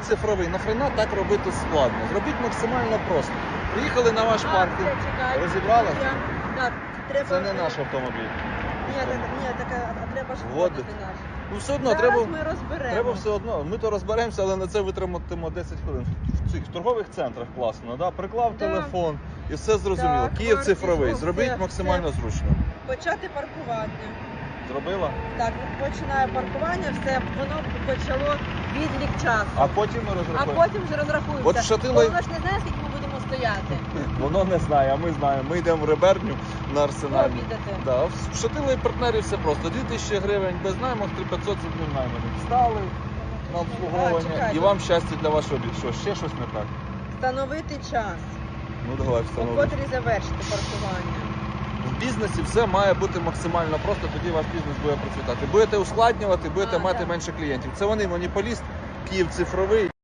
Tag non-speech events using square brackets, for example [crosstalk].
цифровий, нахрена так робити складно? Зробіть максимально просто. Приїхали на ваш паркінг, розібрали? Це не наш автомобіль. Ні, ні, так, а- треба ж наш. Ну все одно Зараз треба. ми розберемо. Треба все одно. Ми то розберемося, але на це витриматимо 10 хвилин. В цих торгових центрах класно, да? приклав Да. телефон і все зрозуміло. Так, Київ вартість, цифровий. Зробіть максимально зручно. Почати паркувати. Зробила? Так, починає паркування, все, воно почало відлік часу. А потім ми А розрахуємо. потім вже розрахується. От Бо Воно ж не знає, скільки ми будемо стояти. [laughs] Воно не знає, а ми знаємо. Ми йдемо в реберню на арсенальну. Пообідати. Да, в Шатило партнерів все просто. 2000 гривень без найму, 3500 з одним найманим. Стали на А, обслуговування. чекайте. І вам щастя для вашого обід. Що, ще щось не так? Встановити час, Ну давай у встановимо. котрій завершити паркування. Бізнесі все має бути максимально просто, тоді ваш бізнес буде процвітати. Будете ускладнювати, будете А, мати так. менше клієнтів. Це вони монополіст, Київ цифровий.